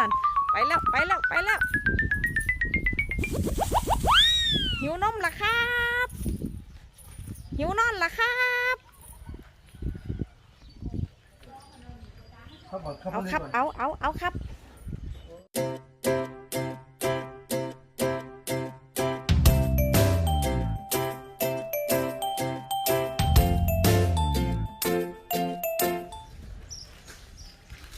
นั่นไปแล้วไปแล้วไปแล้ว หิวนมละครับ หิวนอนละครับเข้าก่อนเข้าเอามาครับก่อนเอาเอาเอาครับ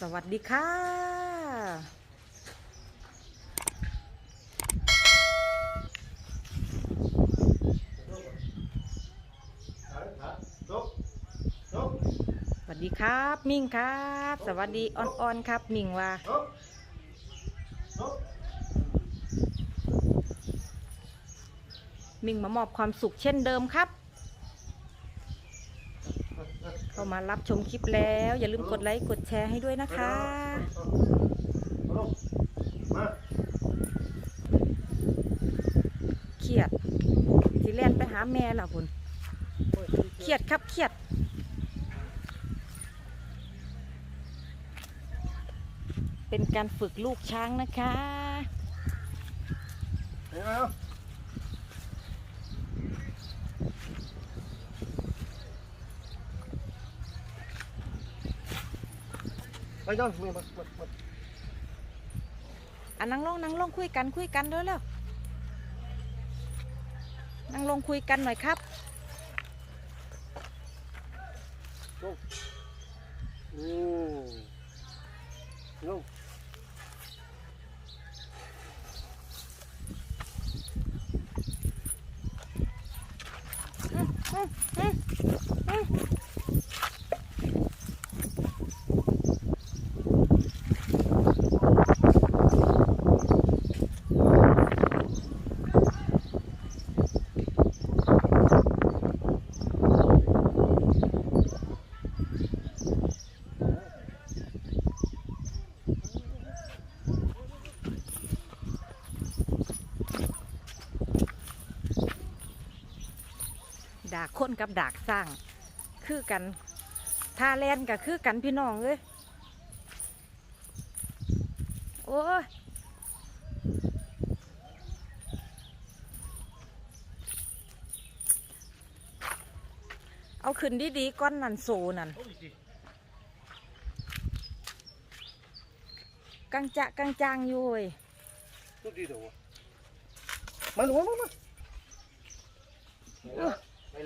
สวัสดีค่ะ ลุกลุก สวัส ดีครับ มิ่งครับ สวัสดีอ่อนๆครับ มิ่งว่ามิ่งมามอบความสุขเช่นเดิมครับ เข้ามารับชมคลิปแล้ว อย่าลืมกดไลค์กดแชร์ให้ด้วยนะคะเครียดสิแล่นไปหาแม่ล่ะคุณเครียดครับเครียด เป็น การฝึกลูกช้างนะคะเห็นไหมเอาไปย้อนมามามามาอะนั่งลงนั่งลงคุยกันคุยกันเร็วเร็วนั่งลงคุยกันหน่อยครับอืมลุก ดากคนกับดากสร้าง คือกันท่าแลนกับคือกันพี่น้องเอ้ยโอ้ยเอาขึ้นดีๆก้อนนันโซนันกังจะกังจางอยู่เว้ยลุกดีเดี๋ยวมาหนูมามา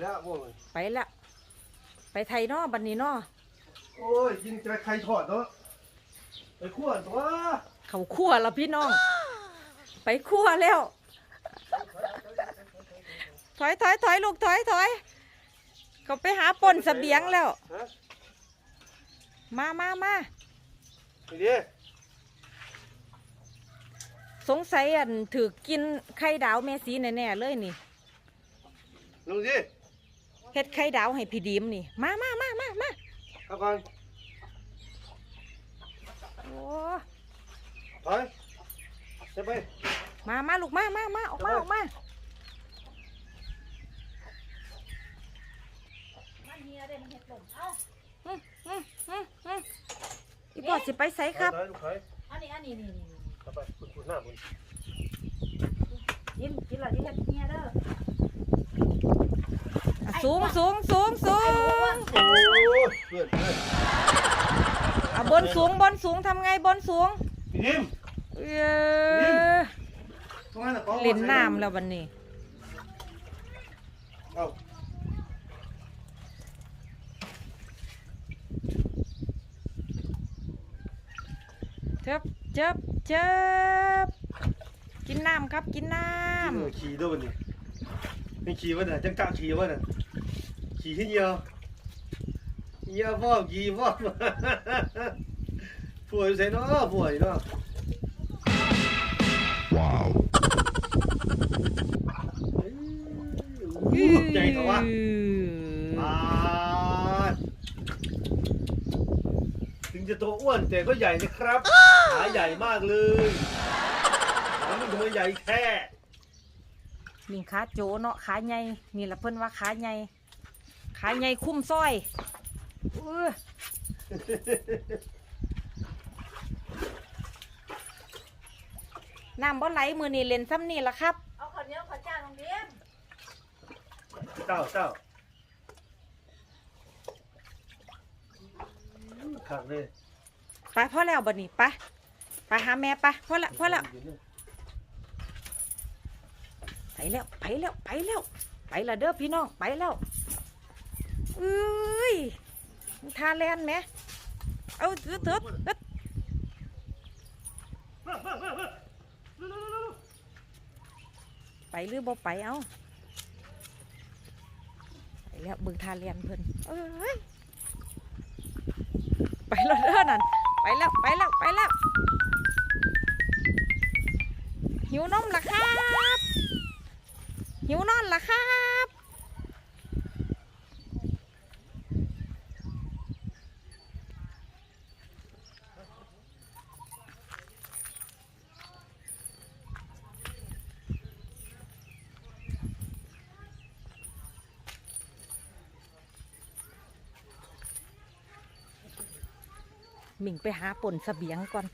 แล้วโว้ยไปละไปไทยเนอบันนี้เนอโอ้ยยิงจะใครถอดเนาะไปขั้วตัวเขาคั่วแล้วพี่น้อง ไปคั่วแล้วถอยถอยถอยลูกถอยถอยเขาไปหาปนเสบียงแล้ว ฮะมามามาไปดิสงสัยอันถือกินไข่ดาวแม่สีแน่ๆเลยนี่ ลงดิ เฮ็ดไข่ดาวให้พี่ดีมนี่มามามามามาเอาก่อนโอ้ถอยเดี๋ยวไปมามาลูกมามามาออกมาออกมาอืมอืมอืมอืมอีปอดสิไปไสครับถอยลูกถอยอันนี้อันนี้นี่นี่เอาไปคุณคุณหน้าคุณยิ้มกินหล่อที่เฮ็ดเมียเด้อ อะสูงสูงสูงสูงโอ้ยเพื่อนเพื่อนอะบนสูงบนสูงทำไงบนสูงพี่ดิมเออตรงนั้นน่ะกองเล่นน้ำแล้ววันนี้เอาเจ็บเจ็บเจ็บกินน้ำครับกินน้เออขี่ด้วยวันนี้ ไม่ขี่วะเนี่ยจังกะขี่วะเนี่ยขี่ที่เดียวเยี่ยพ่อขี่พ่อผัวอยู่ใส่เนาะผัวอยู่เนาะ Wow. เอ้ยำอู้ใหญ่เถอะวะอืมปาดถึงจะตัวอ้วนแต่ก็ใหญ่นะครับขาใหญ่มากเลยขามันทำไมใหญ่แท้ มิงขาโจเนาะขาใหญ่นี่ละเพิ่นว่าขาใหญ่ขาใหญ่คุ้มซอยเออน้ำบ่ไหลมือนี่เล่นซ้ำนี่ละครับเอาข้าวเหนียวข้าวจ้าโรงเรียนเจ้าเจ้าขังเลยไปพ่อแล้วบัดนี้ไปไปหาแม่ไปพ่อละพ่อละไป แล้วไปแล้วไปแล้ว ไปละเด้อพี่น้องไปแล้วเอ้ยทาแลนไหมเอาเถิดเถิดเถิดไปหรือบ่ไปเอาไปแล้วบึงทาแลนเพิ่นเอ้ยไปแล้วเด้อนั่นไปแล้วไปแล้วไปแล้วหิวนมละครับ หิวนอนละครับมิงไปหาป่นเสบียงก่อน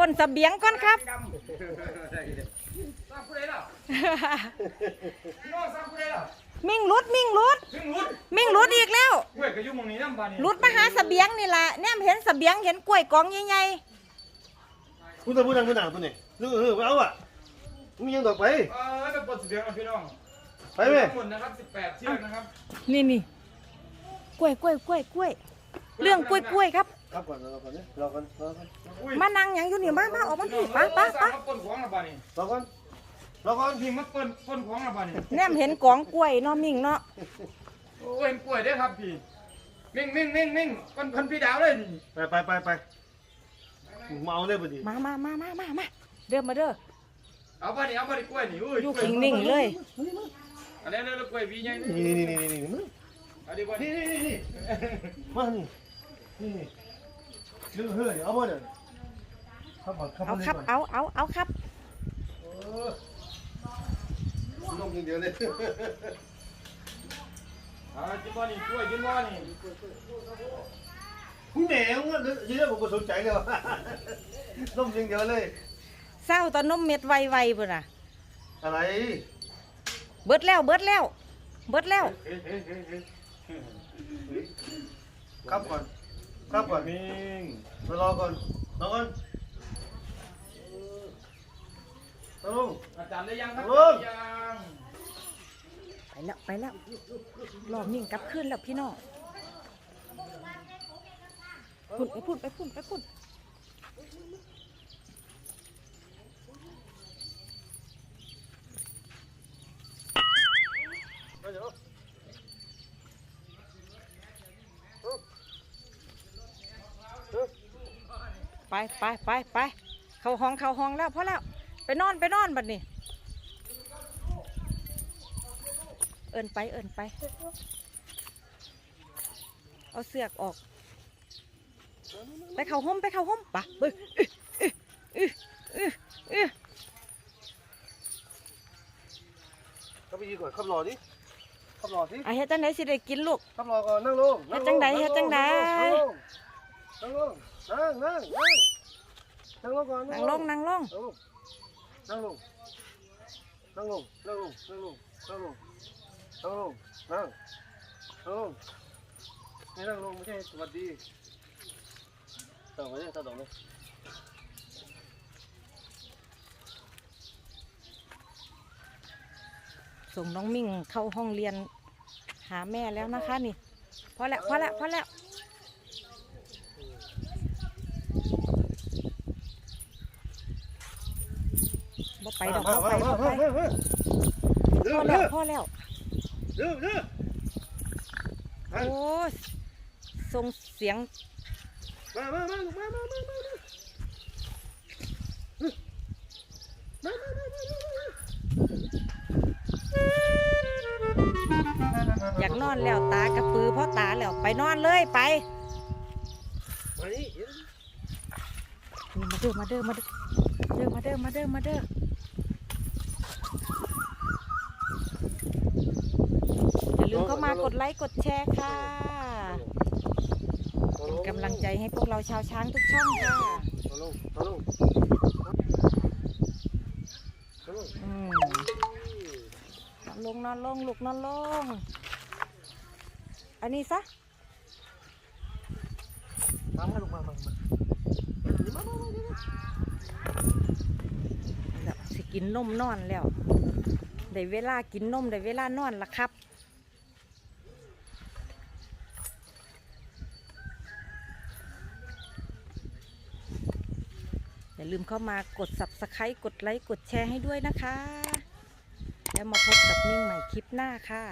ป่นเสบียงก่อนครับสร้างผู้ใดล่ะพี่น้องสร้างผู้ใดล่ะมิ่งรุดมิ่งรุด ถึงรุดมิ่งรุดอีกแล้วเว้ยก็อยู่หมองนี้นำบาดนี้รุดมาหาเสบียงนี่ล่ะแนมเห็นเสบียงเห็นกล้วยกองใหญ่คุณตาพูดดังพูดดังตัวนี้เออเออเอาอะมึงยังดอกไป เออจะปลดเสียงกับพี่น้องไปไหมทั้งหมดนะครับ18เชือกนะครับๆนี่นี่กล้วยกล้วยกล้วยกล้วยเรื่องกล้วยกล้วยครับ ครับก่อนรอก่อนเนี่ยรอก่อนรอก่อนอุ้ยมานั่งหยังอยู่นี่มามาออกมาพี่พี่ไปไปไปมาปนของละบาดนี้รอก่อนรอก่อนพี่มาปนปนของละบาดนี้แนมเห็นกองกล้วยเนาะมิ่งเนาะโอ้ยเห็นกล้วยเด้อครับพี่มิ่งมิ่งมิ่งมิ่งปนคนพี่ดาวเลยนี่ไปไปไปไปเมาเลยพอดีมามามามามามาเด้อมาเด้อเอาบาดนี้เอาบาดนี้กล้วยนี่อุ้ยอยู่นิ่งๆเลยอันนี้เด้อกล้วยวีใหญ่นี่นี่นี่นี่นี่นี่นี่อันนี้บ่นี่นี่นี่นี่มานี่นี่ นี่เรื่องเฮ้ยเอาบ่เด้อครับบ่ครับเอาครับ เอาเอาเอาครับลงอย่างเดียวเลยอ่าจิบ่นี่กล้วยกินบ่นี่คุณแหนงอะเยอะผมก็สนใจเลยว่ะลงอย่างเดียวเลย เศร้าตอนนมเม็ดไวๆพุ่นน่ะ อะไรเบิดแล้ว เบิดแล้ว เบิดแล้ว เฮ้ยเฮ้ยเฮ้ยเฮ้ยครับก่อน ครับก่อนมิ่งรอก่อนรอก่อนตลงอาจารย์ได้ยังครับโอ้ยยังไปแล้วไปแล้วรอบนิ่งกลับขึ้นแล้วพี่น้องพุ่นไปพุ่นไปพุ่นไปพุ่นไป ไปไปไปเข้าห้องเข้าห้องแล้วพอแล้วไปนอนไปนอนบัดนี้ เอินไปเอินไป เอาเสือกออก ไปเข้าห้องไปเข้าห้องปะเบ้ยอื้ออื้ออื้อเข้าไปยืนก่อนขับรอดิขับรอสิอะเฮ็ดจังไดสิได้กินลูกขับรอก่อนนั่งลงเฮ็ดจังใดเฮ็ดจังใด นั่งลงนั่งนั่งนั่งนั่งลงก่อนนั่งลงนั่งลงนั่งลงนั่งลงนั่งลงนั่งลงนั่งลงนั่งลงนั่งนั่งลงไม่นั่งลงไม่ใช่สวัสดีต่อไปเนี่ยต่อต่อเลยส่งน้องมิ่งเข้าห้องเรียนหาแม่แล้วนะคะนี่พอแล้วพอแล้วพอแล้ว ไปดอกบ่ไปบ่ไปเร็พวอเร็แล้ววพอแล้วเร็วเร็วโอ้ส่งเสียง มามามามามามามามาอยากนอนแล้วตากระปือเพราะตาแล้วไปนอนเลยไป มานี่นี่มาเด้อมาเด้อมาเด้อเด้อมาเด้อมาเด้อ อย่าลืมเข้ามากดไลค์กดแชร์ค่ะ เป็นกำลังใจให้พวกเราชาวช้างทุกช่องค่ะอืมนอนลงนอนลงลูกนอนลง อันนี้ซะ มามาลูกมามามามามามา สิกินนมนอนแล้วได้เวลากินนมได้เวลานอนละครับอย่าลืมเข้ามากด subscribe กดไลค์กดแชร์ให้ด้วยนะคะ แล้วมาพบกับนิ่งใหม่คลิปหน้าค่ะ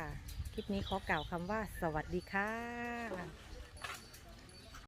คลิปนี้ขอกล่าวคำว่าสวัสดีค่ะ